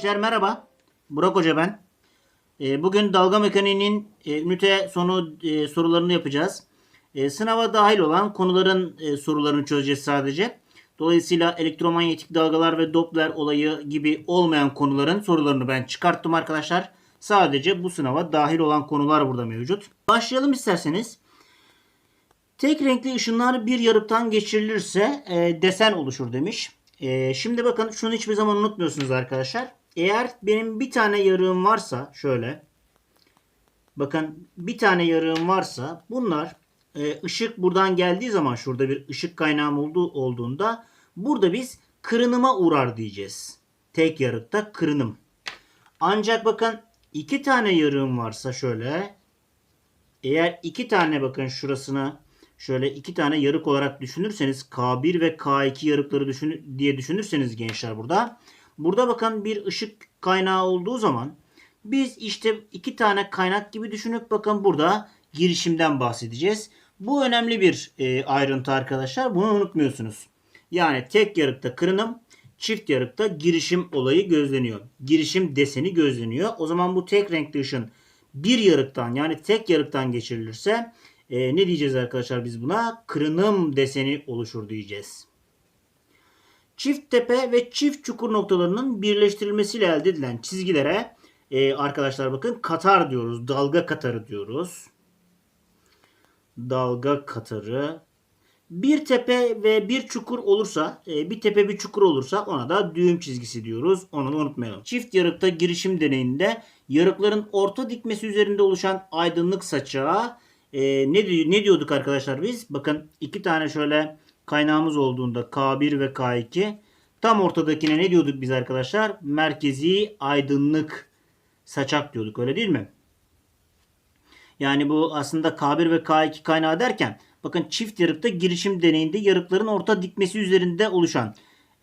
Gençler merhaba. Burak Hoca ben. Ee, Bugün dalga mekaniğinin e, ünite sonu e, sorularını yapacağız. E, Sınava dahil olan konuların sorularını çözeceğiz sadece. Dolayısıyla elektromanyetik dalgalar ve Doppler olayı gibi olmayan konuların sorularını ben çıkarttım arkadaşlar. Sadece bu sınava dahil olan konular burada mevcut. Başlayalım isterseniz. Tek renkli ışınlar bir yarıktan geçirilirse e, desen oluşur demiş. E, şimdi bakın şunu hiçbir zaman unutmuyorsunuz arkadaşlar. Eğer benim bir tane yarığım varsa şöyle. Bakın bir tane yarığım varsa bunlar e, ışık buradan geldiği zaman şurada bir ışık kaynağım olduğu, olduğunda burada biz kırınıma uğrar diyeceğiz. Tek yarıkta kırınım. Ancak bakın iki tane yarığım varsa şöyle eğer iki tane bakın şurasını şöyle iki tane yarık olarak düşünürseniz K1 ve K2 yarıkları düşün, diye düşünürseniz gençler burada. Burada bakın bir ışık kaynağı olduğu zaman biz işte iki tane kaynak gibi düşünüp bakın burada girişimden bahsedeceğiz. Bu önemli bir e, ayrıntı arkadaşlar. Bunu unutmuyorsunuz. Yani tek yarıkta kırınım, çift yarıkta girişim olayı gözleniyor. Girişim deseni gözleniyor. O zaman bu tek renkli ışın bir yarıktan yani tek yarıktan geçirilirse e, ne diyeceğiz arkadaşlar biz buna? Kırınım deseni oluşur diyeceğiz. Çift tepe ve çift çukur noktalarının birleştirilmesiyle elde edilen çizgilere e, arkadaşlar bakın katar diyoruz. Dalga katarı diyoruz. Dalga katarı. Bir tepe ve bir çukur olursa, e, bir tepe bir çukur olursa ona da düğüm çizgisi diyoruz. Onu da unutmayalım. Çift yarıkta girişim deneyinde yarıkların orta dikmesi üzerinde oluşan aydınlık saçağı e, ne, ne diyorduk arkadaşlar biz? Bakın iki tane şöyle kaynağımız olduğunda K1 ve K2 tam ortadakine ne diyorduk biz arkadaşlar? Merkezi aydınlık saçak diyorduk öyle değil mi? Yani bu aslında K1 ve K2 kaynağı derken bakın çift yarıkta girişim deneyinde yarıkların orta dikmesi üzerinde oluşan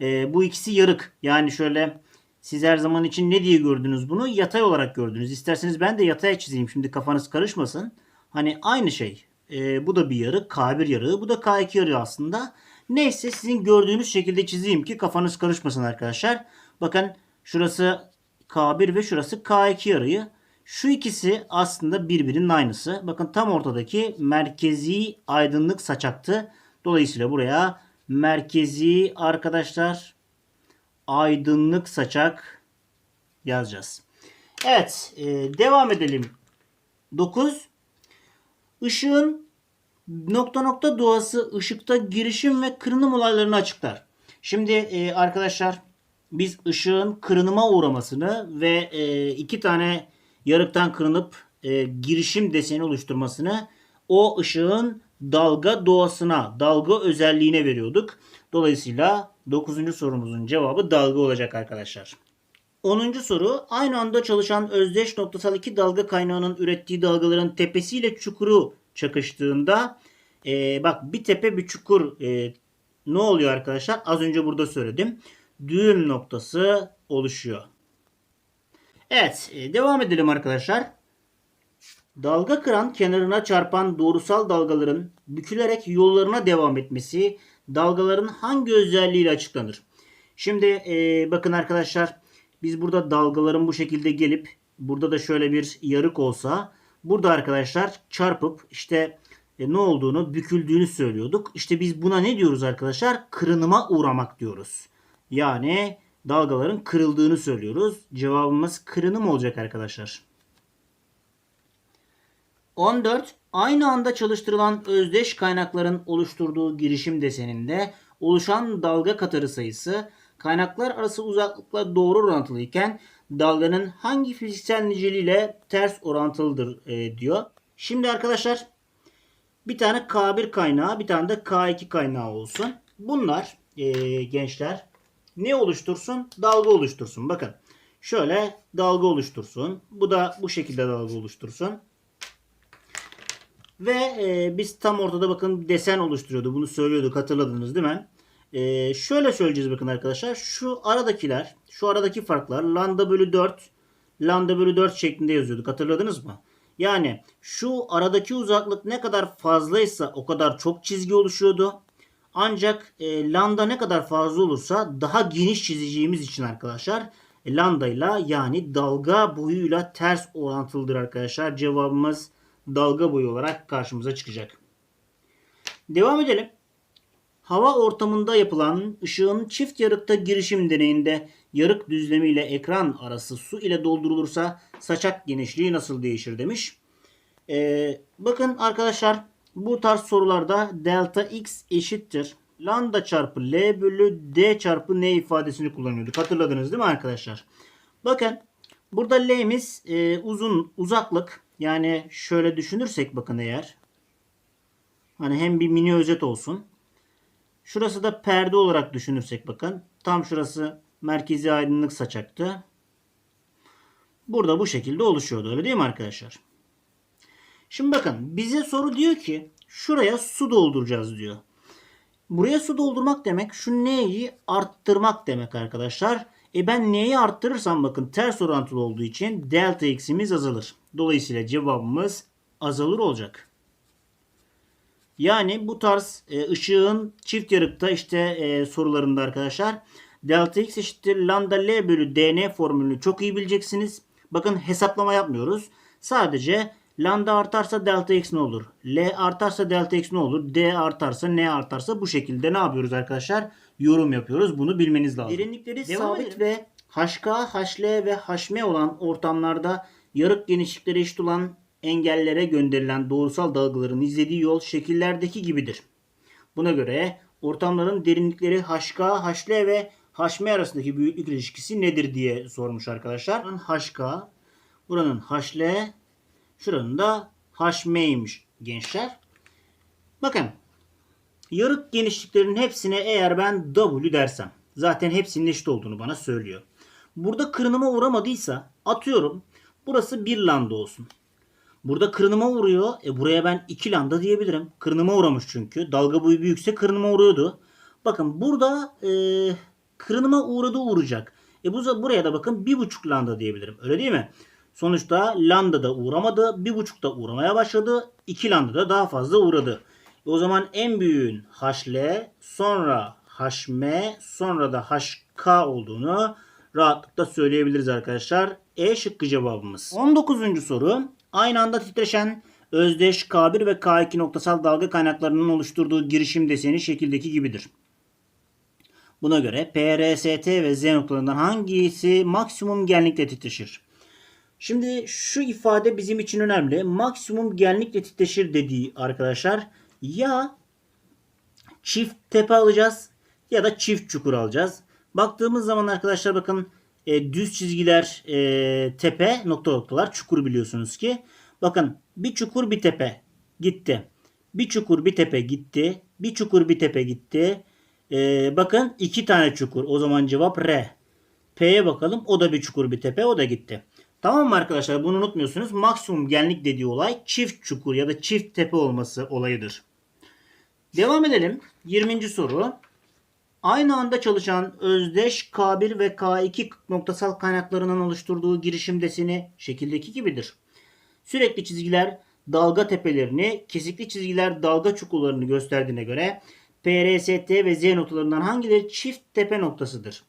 e, bu ikisi yarık. Yani şöyle siz her zaman için ne diye gördünüz bunu? Yatay olarak gördünüz. İsterseniz ben de yatay çizeyim. Şimdi kafanız karışmasın. Hani aynı şey. E, bu da bir yarık. K1 yarığı. Bu da K2 yarığı aslında. Neyse sizin gördüğünüz şekilde çizeyim ki kafanız karışmasın arkadaşlar. Bakın şurası K1 ve şurası K2 yarığı. Şu ikisi aslında birbirinin aynısı. Bakın tam ortadaki merkezi aydınlık saçaktı. Dolayısıyla buraya merkezi arkadaşlar aydınlık saçak yazacağız. Evet e, devam edelim. 9. Işığın nokta nokta doğası ışıkta girişim ve kırınım olaylarını açıklar. Şimdi e, arkadaşlar biz ışığın kırınıma uğramasını ve e, iki tane yarıktan kırınıp e, girişim deseni oluşturmasını o ışığın dalga doğasına, dalga özelliğine veriyorduk. Dolayısıyla 9. sorumuzun cevabı dalga olacak arkadaşlar. 10. soru aynı anda çalışan özdeş noktasal iki dalga kaynağının ürettiği dalgaların tepesiyle çukuru çakıştığında e, bak bir tepe bir çukur e, ne oluyor arkadaşlar? Az önce burada söyledim. Düğüm noktası oluşuyor. Evet e, devam edelim arkadaşlar. Dalga kıran kenarına çarpan doğrusal dalgaların bükülerek yollarına devam etmesi dalgaların hangi özelliğiyle açıklanır? Şimdi e, bakın arkadaşlar biz burada dalgaların bu şekilde gelip burada da şöyle bir yarık olsa burada arkadaşlar çarpıp işte e, ne olduğunu büküldüğünü söylüyorduk. İşte biz buna ne diyoruz arkadaşlar? Kırınıma uğramak diyoruz. Yani dalgaların kırıldığını söylüyoruz. Cevabımız kırınım olacak arkadaşlar. 14. Aynı anda çalıştırılan özdeş kaynakların oluşturduğu girişim deseninde oluşan dalga katarı sayısı kaynaklar arası uzaklıkla doğru orantılıyken dalganın hangi fiziksel niceliğiyle ters orantılıdır e, diyor. Şimdi arkadaşlar bir tane K1 kaynağı bir tane de K2 kaynağı olsun. Bunlar e, gençler ne oluştursun? Dalga oluştursun. Bakın şöyle dalga oluştursun. Bu da bu şekilde dalga oluştursun. Ve e, biz tam ortada bakın desen oluşturuyordu. Bunu söylüyorduk hatırladınız değil mi? E, şöyle söyleyeceğiz bakın arkadaşlar. Şu aradakiler, şu aradaki farklar lambda bölü 4, lambda bölü 4 şeklinde yazıyorduk. Hatırladınız mı? Yani şu aradaki uzaklık ne kadar fazlaysa o kadar çok çizgi oluşuyordu. Ancak e, lambda ne kadar fazla olursa daha geniş çizeceğimiz için arkadaşlar e, lambdayla yani dalga boyuyla ters orantılıdır arkadaşlar. Cevabımız dalga boyu olarak karşımıza çıkacak. Devam edelim. Hava ortamında yapılan ışığın çift yarıkta girişim deneyinde yarık düzlemi ile ekran arası su ile doldurulursa saçak genişliği nasıl değişir demiş. Ee, bakın arkadaşlar bu tarz sorularda delta x eşittir. Lambda çarpı L bölü D çarpı N ifadesini kullanıyorduk. Hatırladınız değil mi arkadaşlar? Bakın burada L'miz e, uzun uzaklık. Yani şöyle düşünürsek bakın eğer. Hani hem bir mini özet olsun. Şurası da perde olarak düşünürsek bakın. Tam şurası merkezi aydınlık saçaktı. Burada bu şekilde oluşuyordu öyle değil mi arkadaşlar? Şimdi bakın bize soru diyor ki şuraya su dolduracağız diyor. Buraya su doldurmak demek şu neyi arttırmak demek arkadaşlar. E ben neyi arttırırsam bakın ters orantılı olduğu için delta x'imiz azalır. Dolayısıyla cevabımız azalır olacak. Yani bu tarz e, ışığın çift yarıkta işte e, sorularında arkadaşlar delta x eşittir lambda l bölü dn formülünü çok iyi bileceksiniz. Bakın hesaplama yapmıyoruz. Sadece lambda artarsa delta x ne olur? L artarsa delta x ne olur? D artarsa ne artarsa bu şekilde ne yapıyoruz arkadaşlar? Yorum yapıyoruz. Bunu bilmeniz lazım. Derinlikleri Devam sabit edelim. ve HK, HL ve HM olan ortamlarda yarık genişlikleri eşit olan engellere gönderilen doğrusal dalgaların izlediği yol şekillerdeki gibidir. Buna göre ortamların derinlikleri HK, HL ve HM arasındaki büyüklük ilişkisi nedir diye sormuş arkadaşlar. Buranın HK, buranın HL, şuranın da HM'ymiş gençler. Bakın yarık genişliklerinin hepsine eğer ben W dersem zaten hepsinin eşit olduğunu bana söylüyor. Burada kırınıma uğramadıysa atıyorum burası 1 lambda olsun. Burada kırınıma uğruyor. E buraya ben 2 lambda diyebilirim. Kırınıma uğramış çünkü. Dalga boyu büyükse kırınıma uğruyordu. Bakın burada e, kırınıma uğradı uğrayacak. E bu buraya da bakın 1,5 lambda diyebilirim. Öyle değil mi? Sonuçta lambda da uğramadı. 1,5 da uğramaya başladı. 2 lambda da daha fazla uğradı. E o zaman en büyüğün HL sonra HM sonra da HK olduğunu rahatlıkla söyleyebiliriz arkadaşlar. E şıkkı cevabımız. 19. soru. Aynı anda titreşen özdeş K1 ve K2 noktasal dalga kaynaklarının oluşturduğu girişim deseni şekildeki gibidir. Buna göre P, R, S, T ve Z noktalarından hangisi maksimum genlikle titreşir? Şimdi şu ifade bizim için önemli. Maksimum genlikle titreşir dediği arkadaşlar ya çift tepe alacağız ya da çift çukur alacağız. Baktığımız zaman arkadaşlar bakın e, düz çizgiler e, tepe nokta noktalar çukur biliyorsunuz ki. Bakın bir çukur bir tepe gitti. Bir çukur bir tepe gitti. Bir çukur bir tepe gitti. E, bakın iki tane çukur. O zaman cevap R. P'ye bakalım. O da bir çukur bir tepe. O da gitti. Tamam mı arkadaşlar? Bunu unutmuyorsunuz. Maksimum genlik dediği olay çift çukur ya da çift tepe olması olayıdır. Devam edelim. 20. soru. Aynı anda çalışan özdeş K1 ve K2 noktasal kaynaklarının oluşturduğu girişim deseni şekildeki gibidir. Sürekli çizgiler dalga tepelerini, kesikli çizgiler dalga çukurlarını gösterdiğine göre PRST ve Z noktalarından hangileri çift tepe noktasıdır?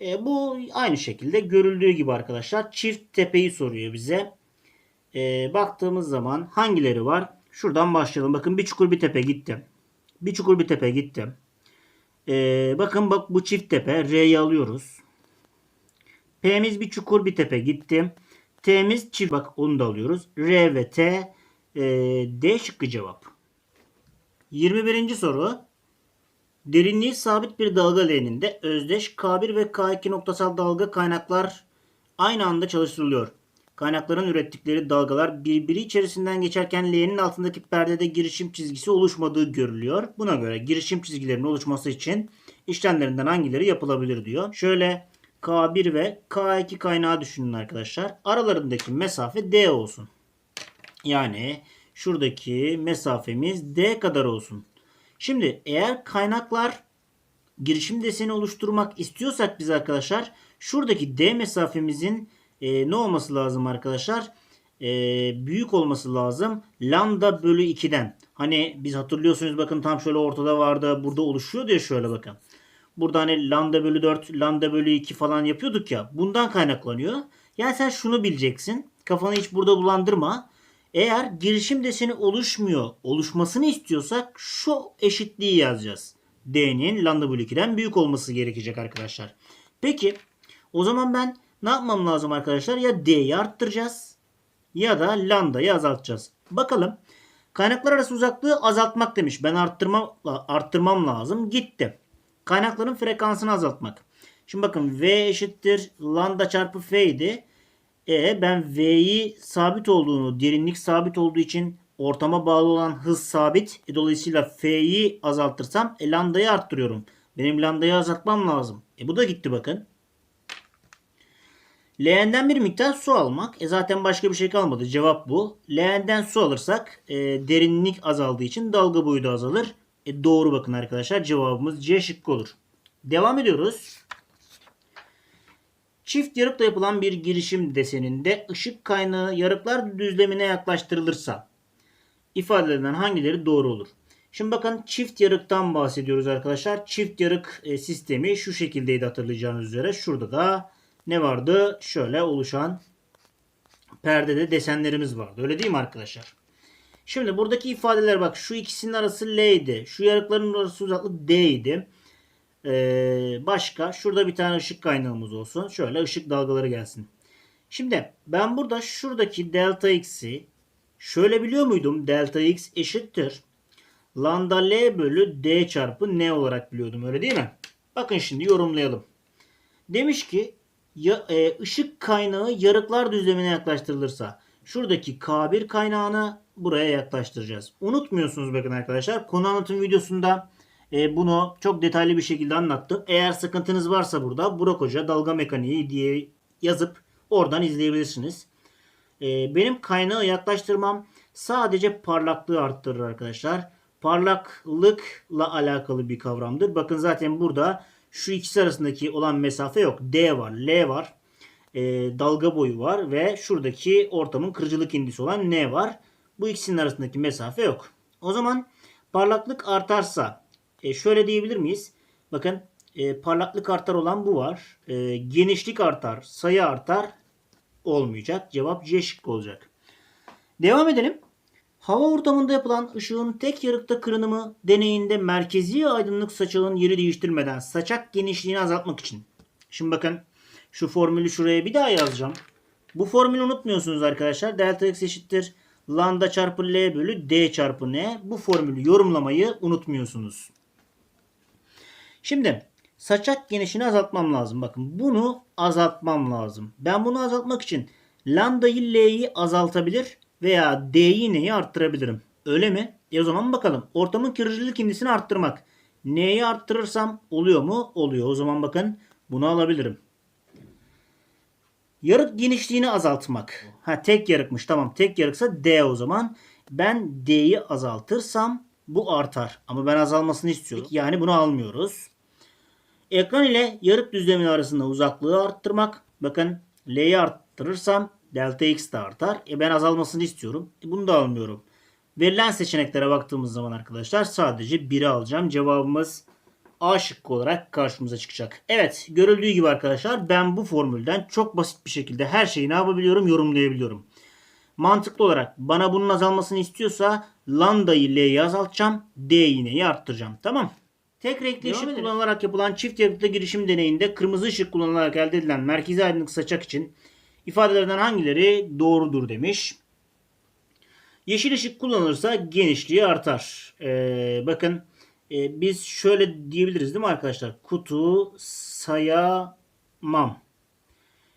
E, bu aynı şekilde görüldüğü gibi arkadaşlar çift tepeyi soruyor bize. E, baktığımız zaman hangileri var? Şuradan başlayalım. Bakın bir çukur bir tepe gitti. Bir çukur bir tepe gitti. E, bakın bak bu çift tepe. R'yi alıyoruz. P'miz bir çukur bir tepe gitti. T'miz çift bak onu da alıyoruz. R ve T e, D şıkkı cevap. 21. soru. Derinliği sabit bir dalga leğeninde özdeş K1 ve K2 noktasal dalga kaynaklar aynı anda çalıştırılıyor. Kaynakların ürettikleri dalgalar birbiri içerisinden geçerken leğenin altındaki perdede girişim çizgisi oluşmadığı görülüyor. Buna göre girişim çizgilerinin oluşması için işlemlerinden hangileri yapılabilir diyor. Şöyle K1 ve K2 kaynağı düşünün arkadaşlar. Aralarındaki mesafe D olsun. Yani şuradaki mesafemiz D kadar olsun. Şimdi eğer kaynaklar girişim deseni oluşturmak istiyorsak biz arkadaşlar şuradaki D mesafemizin e, ne olması lazım arkadaşlar? E, büyük olması lazım. Lambda bölü 2'den. Hani biz hatırlıyorsunuz bakın tam şöyle ortada vardı. Burada oluşuyor diye şöyle bakın. Burada hani lambda bölü 4, lambda bölü 2 falan yapıyorduk ya. Bundan kaynaklanıyor. Yani sen şunu bileceksin. Kafanı hiç burada bulandırma. Eğer girişim deseni oluşmuyor, oluşmasını istiyorsak şu eşitliği yazacağız. D'nin lambda bölü 2'den büyük olması gerekecek arkadaşlar. Peki o zaman ben ne yapmam lazım arkadaşlar? Ya D'yi arttıracağız ya da lambdayı azaltacağız. Bakalım. Kaynaklar arası uzaklığı azaltmak demiş. Ben arttırmam, arttırmam lazım. Gitti. Kaynakların frekansını azaltmak. Şimdi bakın V eşittir lambda çarpı F idi. E ben V'yi sabit olduğunu, derinlik sabit olduğu için ortama bağlı olan hız sabit. E, dolayısıyla F'yi azaltırsam e, lambdayı arttırıyorum. Benim lambdayı azaltmam lazım. E bu da gitti bakın. Leğenden bir miktar su almak. E zaten başka bir şey kalmadı. Cevap bu. Leğenden su alırsak e, derinlik azaldığı için dalga boyu da azalır. E, doğru bakın arkadaşlar. Cevabımız C şıkkı olur. Devam ediyoruz. Çift yarıkla yapılan bir girişim deseninde ışık kaynağı yarıklar düzlemine yaklaştırılırsa ifadelerinden hangileri doğru olur? Şimdi bakın çift yarıktan bahsediyoruz arkadaşlar. Çift yarık e, sistemi şu şekildeydi hatırlayacağınız üzere. Şurada da ne vardı? Şöyle oluşan perdede desenlerimiz vardı. Öyle değil mi arkadaşlar? Şimdi buradaki ifadeler bak şu ikisinin arası L idi. Şu yarıkların arası uzaklık D idi. Ee, başka şurada bir tane ışık kaynağımız olsun. Şöyle ışık dalgaları gelsin. Şimdi ben burada şuradaki delta x'i şöyle biliyor muydum? Delta x eşittir. Lambda L bölü D çarpı N olarak biliyordum. Öyle değil mi? Bakın şimdi yorumlayalım. Demiş ki ya, e, ışık kaynağı yarıklar düzlemine yaklaştırılırsa şuradaki K1 kaynağını buraya yaklaştıracağız. Unutmuyorsunuz bakın arkadaşlar. Konu anlatım videosunda e, bunu çok detaylı bir şekilde anlattım. Eğer sıkıntınız varsa burada Burak Hoca dalga mekaniği diye yazıp oradan izleyebilirsiniz. E, benim kaynağı yaklaştırmam sadece parlaklığı arttırır arkadaşlar. Parlaklıkla alakalı bir kavramdır. Bakın zaten burada şu ikisi arasındaki olan mesafe yok. D var, L var, e, dalga boyu var ve şuradaki ortamın kırıcılık indisi olan N var. Bu ikisinin arasındaki mesafe yok. O zaman parlaklık artarsa e, şöyle diyebilir miyiz? Bakın e, parlaklık artar olan bu var. E, genişlik artar, sayı artar olmayacak. Cevap C şıkkı olacak. Devam edelim. Hava ortamında yapılan ışığın tek yarıkta kırınımı deneyinde merkezi aydınlık saçağın yeri değiştirmeden saçak genişliğini azaltmak için. Şimdi bakın şu formülü şuraya bir daha yazacağım. Bu formülü unutmuyorsunuz arkadaşlar. Delta x eşittir lambda çarpı L bölü D çarpı N. Bu formülü yorumlamayı unutmuyorsunuz. Şimdi saçak genişliğini azaltmam lazım. Bakın bunu azaltmam lazım. Ben bunu azaltmak için lambdayı L'yi azaltabilir veya D'yi neyi arttırabilirim? Öyle mi? E o zaman bakalım. Ortamın kırıcılık indisini arttırmak. Neyi arttırırsam oluyor mu? Oluyor. O zaman bakın bunu alabilirim. Yarık genişliğini azaltmak. Ha tek yarıkmış. Tamam tek yarıksa D o zaman. Ben D'yi azaltırsam bu artar. Ama ben azalmasını istiyorum. Yani bunu almıyoruz. Ekran ile yarık düzlemi arasında uzaklığı arttırmak. Bakın L'yi arttırırsam delta x de artar. E ben azalmasını istiyorum. E bunu da almıyorum. Verilen seçeneklere baktığımız zaman arkadaşlar sadece 1'i alacağım. Cevabımız A şıkkı olarak karşımıza çıkacak. Evet görüldüğü gibi arkadaşlar ben bu formülden çok basit bir şekilde her şeyi ne yapabiliyorum yorumlayabiliyorum. Mantıklı olarak bana bunun azalmasını istiyorsa lambdayı L'yi azaltacağım. D'yi neyi arttıracağım. Tamam. Tek renkli Devam ışık edelim. kullanılarak yapılan çift yarıklı girişim deneyinde kırmızı ışık kullanılarak elde edilen merkezi aydınlık saçak için ifadelerden hangileri doğrudur demiş. Yeşil ışık kullanılırsa genişliği artar. Ee, bakın e, biz şöyle diyebiliriz değil mi arkadaşlar? Kutu sayamam.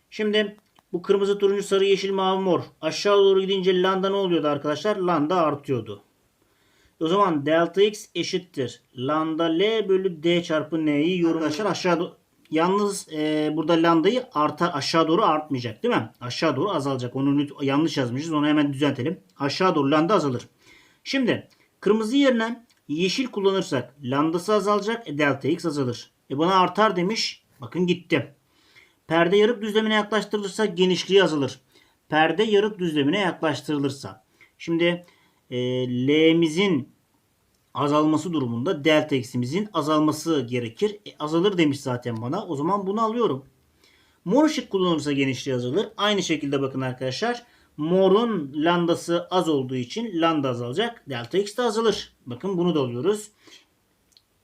Şimdi bu kırmızı, turuncu, sarı, yeşil, mavi, mor aşağı doğru gidince lambda ne oluyordu arkadaşlar? Lambda artıyordu. O zaman delta x eşittir. Lambda L bölü D çarpı N'yi yorum arkadaşlar aşağı Yalnız e, burada lambdayı arta aşağı doğru artmayacak değil mi? Aşağı doğru azalacak. Onu yanlış yazmışız. Onu hemen düzeltelim. Aşağı doğru lambda azalır. Şimdi kırmızı yerine yeşil kullanırsak lambdası azalacak. E, delta x azalır. E bana artar demiş. Bakın gitti. Perde yarık düzlemine yaklaştırılırsa genişliği azalır. Perde yarık düzlemine yaklaştırılırsa. Şimdi e, L'mizin azalması durumunda delta x'imizin azalması gerekir. E, azalır demiş zaten bana. O zaman bunu alıyorum. Mor ışık kullanılırsa genişliği azalır. Aynı şekilde bakın arkadaşlar. Morun lambdası az olduğu için lambda azalacak. Delta x de azalır. Bakın bunu da alıyoruz.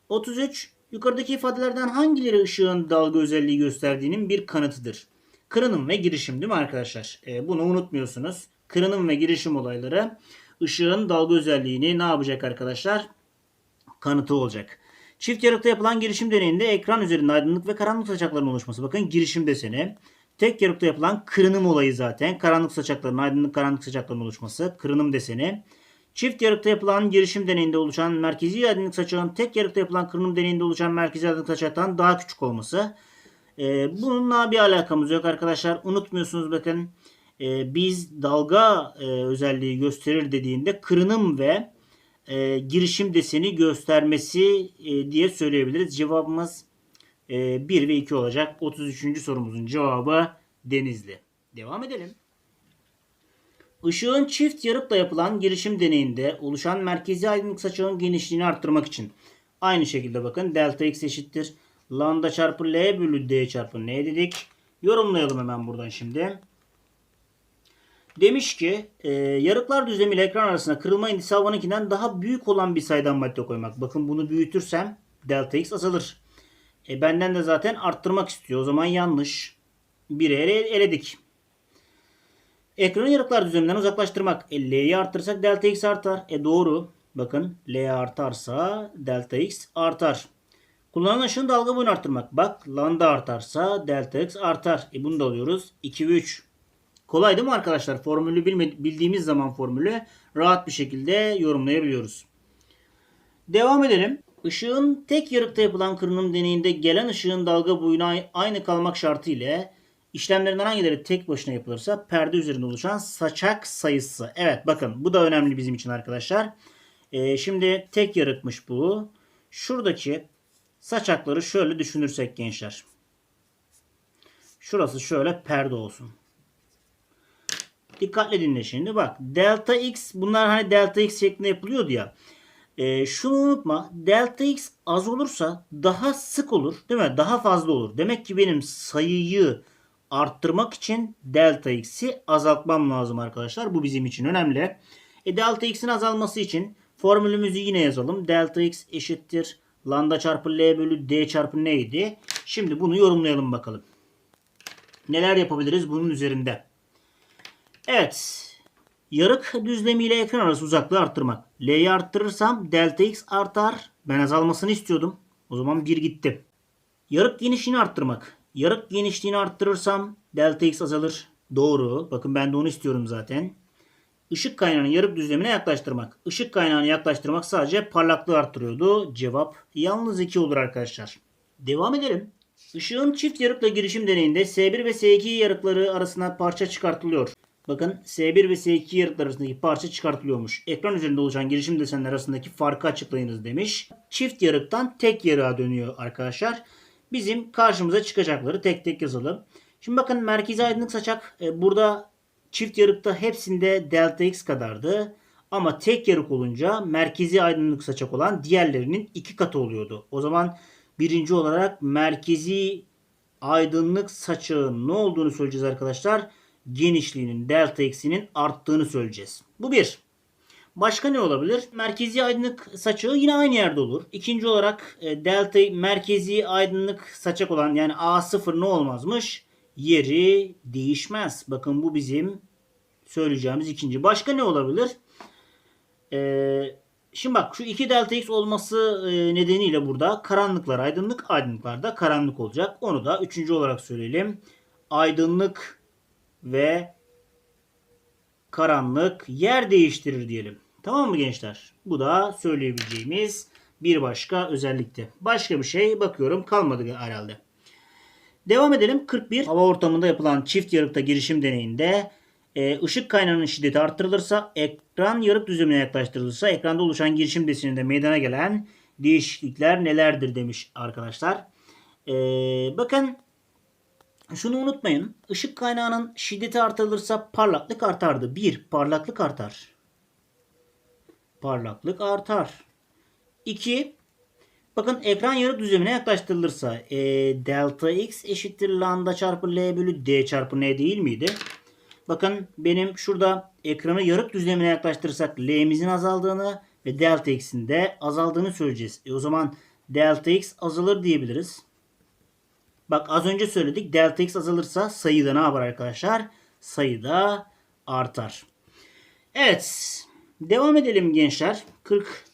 33. Yukarıdaki ifadelerden hangileri ışığın dalga özelliği gösterdiğinin bir kanıtıdır? Kırınım ve girişim değil mi arkadaşlar? E, bunu unutmuyorsunuz. Kırınım ve girişim olayları ışığın dalga özelliğini ne yapacak arkadaşlar? Kanıtı olacak. Çift yarıkta yapılan girişim deneyinde ekran üzerinde aydınlık ve karanlık saçakların oluşması. Bakın girişim deseni. Tek yarıkta yapılan kırınım olayı zaten. Karanlık saçakların, aydınlık karanlık saçakların oluşması. Kırınım deseni. Çift yarıkta yapılan girişim deneyinde oluşan merkezi aydınlık saçağın tek yarıkta yapılan kırınım deneyinde oluşan merkezi aydınlık saçaktan daha küçük olması. Ee, bununla bir alakamız yok arkadaşlar. Unutmuyorsunuz bakın. Ee, biz dalga e, özelliği gösterir dediğinde kırınım ve e, girişim deseni göstermesi e, diye söyleyebiliriz. Cevabımız e, 1 ve 2 olacak. 33. sorumuzun cevabı Denizli. Devam edelim. Işığın çift yarıkla yapılan girişim deneyinde oluşan merkezi aydınlık saçağın genişliğini arttırmak için aynı şekilde bakın delta x eşittir. Lambda çarpı L bölü D çarpı N dedik. Yorumlayalım hemen buradan şimdi. Demiş ki e, yarıklar düzlemi ile ekran arasında kırılma indisi havanınkinden daha büyük olan bir sayıdan madde koymak. Bakın bunu büyütürsem delta x azalır. E, benden de zaten arttırmak istiyor. O zaman yanlış. 1'e ele, eledik. Ekranı yarıklar düzleminden uzaklaştırmak. E, L'yi arttırırsak delta x artar. E doğru. Bakın L artarsa delta x artar. Kullanılan ışığın dalga boyunu arttırmak. Bak lambda artarsa delta x artar. E bunu da alıyoruz. 2 ve 3. Kolay değil mi arkadaşlar? Formülü bildiğimiz zaman formülü rahat bir şekilde yorumlayabiliyoruz. Devam edelim. Işığın tek yarıkta yapılan kırınım deneyinde gelen ışığın dalga boyuna aynı kalmak şartı ile işlemlerinden hangileri tek başına yapılırsa perde üzerinde oluşan saçak sayısı. Evet bakın bu da önemli bizim için arkadaşlar. Ee, şimdi tek yarıkmış bu. Şuradaki saçakları şöyle düşünürsek gençler. Şurası şöyle perde olsun. Dikkatli dinle şimdi bak. Delta x bunlar hani delta x şeklinde yapılıyordu ya. E, şunu unutma. Delta x az olursa daha sık olur. Değil mi? Daha fazla olur. Demek ki benim sayıyı arttırmak için delta x'i azaltmam lazım arkadaşlar. Bu bizim için önemli. E, delta x'in azalması için formülümüzü yine yazalım. Delta x eşittir. Lambda çarpı L bölü D çarpı neydi? Şimdi bunu yorumlayalım bakalım. Neler yapabiliriz bunun üzerinde? Evet. Yarık düzlemiyle ekran arası uzaklığı arttırmak. L'yi arttırırsam delta x artar. Ben azalmasını istiyordum. O zaman 1 gitti. Yarık genişliğini arttırmak. Yarık genişliğini arttırırsam delta x azalır. Doğru. Bakın ben de onu istiyorum zaten. Işık kaynağını yarık düzlemine yaklaştırmak. Işık kaynağını yaklaştırmak sadece parlaklığı arttırıyordu. Cevap yalnız 2 olur arkadaşlar. Devam edelim. Işığın çift yarıkla girişim deneyinde S1 ve S2 yarıkları arasında parça çıkartılıyor. Bakın S1 ve S2 yarıklar arasındaki parça çıkartılıyormuş. Ekran üzerinde oluşan girişim desenleri arasındaki farkı açıklayınız demiş. Çift yarıktan tek yarığa dönüyor arkadaşlar. Bizim karşımıza çıkacakları tek tek yazalım. Şimdi bakın merkezi aydınlık saçak e, burada çift yarıkta hepsinde delta x kadardı. Ama tek yarık olunca merkezi aydınlık saçak olan diğerlerinin iki katı oluyordu. O zaman birinci olarak merkezi aydınlık saçağın ne olduğunu söyleyeceğiz arkadaşlar. Genişliğinin delta x'inin arttığını söyleyeceğiz. Bu bir. Başka ne olabilir? Merkezi aydınlık saçağı yine aynı yerde olur. İkinci olarak e, delta merkezi aydınlık saçak olan yani A0 ne olmazmış? Yeri değişmez. Bakın bu bizim söyleyeceğimiz ikinci. Başka ne olabilir? Ee, şimdi bak şu 2 delta x olması e, nedeniyle burada karanlıklar aydınlık aydınlıklarda karanlık olacak. Onu da üçüncü olarak söyleyelim. Aydınlık ve karanlık yer değiştirir diyelim. Tamam mı gençler? Bu da söyleyebileceğimiz bir başka özellikti. Başka bir şey bakıyorum kalmadı herhalde. Devam edelim. 41 hava ortamında yapılan çift yarıkta girişim deneyinde e, ışık kaynağının şiddeti arttırılırsa, ekran yarık düzlemine yaklaştırılırsa ekranda oluşan girişim deseninde meydana gelen değişiklikler nelerdir demiş arkadaşlar. E, bakın şunu unutmayın. Işık kaynağının şiddeti artırılırsa parlaklık artardı. 1. Parlaklık artar. Parlaklık artar. 2 Bakın ekran yarık düzlemine yaklaştırılırsa e, delta x eşittir lambda çarpı l bölü d çarpı n değil miydi? Bakın benim şurada ekranı yarık düzlemine yaklaştırırsak l'mizin azaldığını ve delta x'in de azaldığını söyleyeceğiz. E o zaman delta x azalır diyebiliriz. Bak az önce söyledik delta x azalırsa sayıda ne yapar arkadaşlar? Sayıda artar. Evet. Devam edelim gençler. 40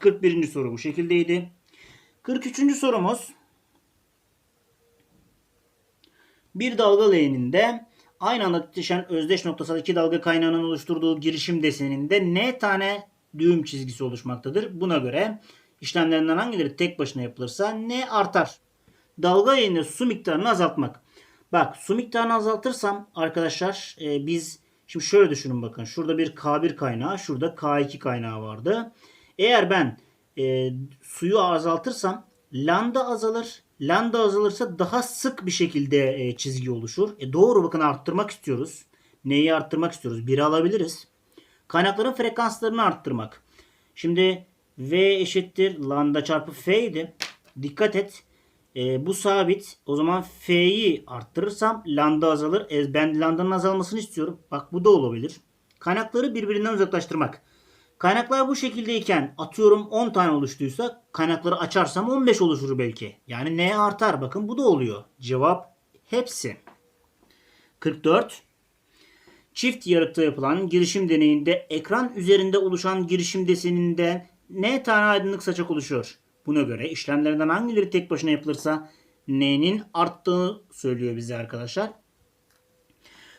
41. soru bu şekildeydi. 43. sorumuz bir dalga leğeninde aynı anda titreşen özdeş noktasal iki dalga kaynağının oluşturduğu girişim deseninde n tane düğüm çizgisi oluşmaktadır. Buna göre işlemlerinden hangileri tek başına yapılırsa n artar. Dalga leğeninde su miktarını azaltmak. Bak su miktarını azaltırsam arkadaşlar e, biz şimdi şöyle düşünün bakın. Şurada bir K1 kaynağı, şurada K2 kaynağı vardı. Eğer ben e, suyu azaltırsam lambda azalır. Lambda azalırsa daha sık bir şekilde e, çizgi oluşur. E, doğru bakın arttırmak istiyoruz. Neyi arttırmak istiyoruz? 1'i alabiliriz. Kaynakların frekanslarını arttırmak. Şimdi V eşittir lambda çarpı F idi. Dikkat et. E, bu sabit. O zaman F'yi arttırırsam lambda azalır. E, ben lambdanın azalmasını istiyorum. Bak bu da olabilir. Kaynakları birbirinden uzaklaştırmak. Kaynaklar bu şekildeyken atıyorum 10 tane oluştuysa kaynakları açarsam 15 oluşur belki. Yani neye artar? Bakın bu da oluyor. Cevap hepsi. 44. Çift yarıkta yapılan girişim deneyinde ekran üzerinde oluşan girişim deseninde n tane aydınlık saçak oluşuyor. Buna göre işlemlerden hangileri tek başına yapılırsa n'nin arttığını söylüyor bize arkadaşlar.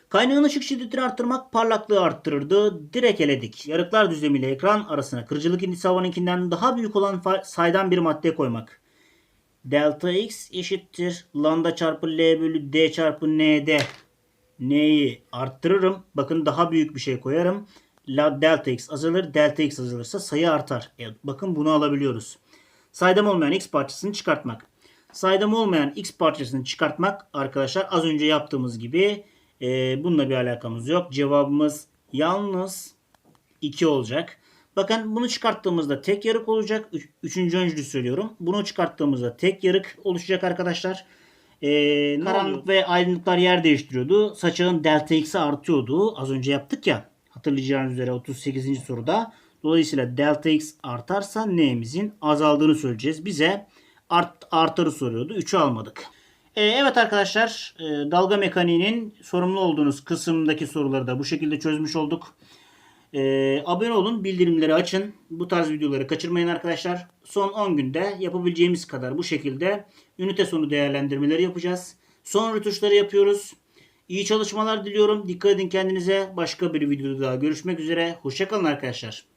Kaynağın ışık şiddetini arttırmak parlaklığı arttırırdı. Direkt eledik. Yarıklar düzlemiyle ekran arasına kırıcılık indisi havanınkinden daha büyük olan saydan bir madde koymak. Delta x eşittir lambda çarpı l bölü d çarpı n'de. N'yi arttırırım. Bakın daha büyük bir şey koyarım. La delta x azalır. Delta x azalırsa sayı artar. Evet, bakın bunu alabiliyoruz. Saydam olmayan x parçasını çıkartmak. Saydam olmayan x parçasını çıkartmak arkadaşlar az önce yaptığımız gibi ee, bununla bir alakamız yok. Cevabımız yalnız 2 olacak. Bakın bunu çıkarttığımızda tek yarık olacak. Üç, üçüncü öncülü söylüyorum. Bunu çıkarttığımızda tek yarık oluşacak arkadaşlar. Ee, karanlık ve aydınlıklar yer değiştiriyordu. Saçağın delta x'i artıyordu. Az önce yaptık ya. Hatırlayacağınız üzere 38. soruda. Dolayısıyla delta x artarsa n'imizin azaldığını söyleyeceğiz. Bize art, artarı soruyordu. 3'ü almadık. Ee, evet arkadaşlar e, dalga mekaniğinin sorumlu olduğunuz kısımdaki soruları da bu şekilde çözmüş olduk. Ee, abone olun, bildirimleri açın. Bu tarz videoları kaçırmayın arkadaşlar. Son 10 günde yapabileceğimiz kadar bu şekilde ünite sonu değerlendirmeleri yapacağız. Son rötuşları yapıyoruz. İyi çalışmalar diliyorum. Dikkat edin kendinize. Başka bir videoda daha görüşmek üzere. Hoşçakalın arkadaşlar.